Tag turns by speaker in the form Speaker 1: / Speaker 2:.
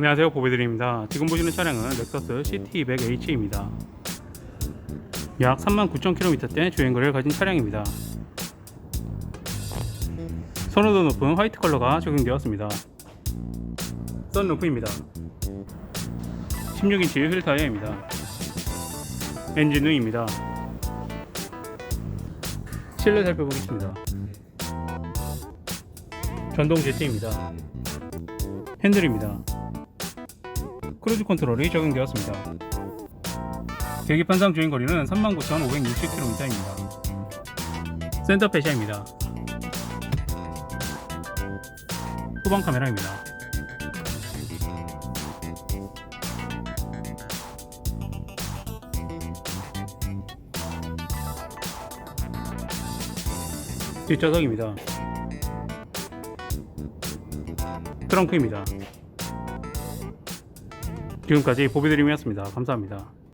Speaker 1: 안녕하세요 보배드립니다. 지금 보시는 차량은 렉서스 CT200H입니다. 약 39,000km대 주행거리를 가진 차량입니다. 선호도 높은 화이트 컬러가 적용되었습니다. 썬루프입니다. 16인치 휠 타이어입니다. 엔진 후입니다. 실내 살펴보겠습니다. 전동 제트입니다. 핸들입니다 크루즈 컨트롤이 적용되었습니다. 계기판상 주행거리는 39,560km입니다. 센터 페시아입니다. 후방 카메라입니다. 뒷좌석입니다. 트렁크입니다 지금까지 보배드림이었습니다. 감사합니다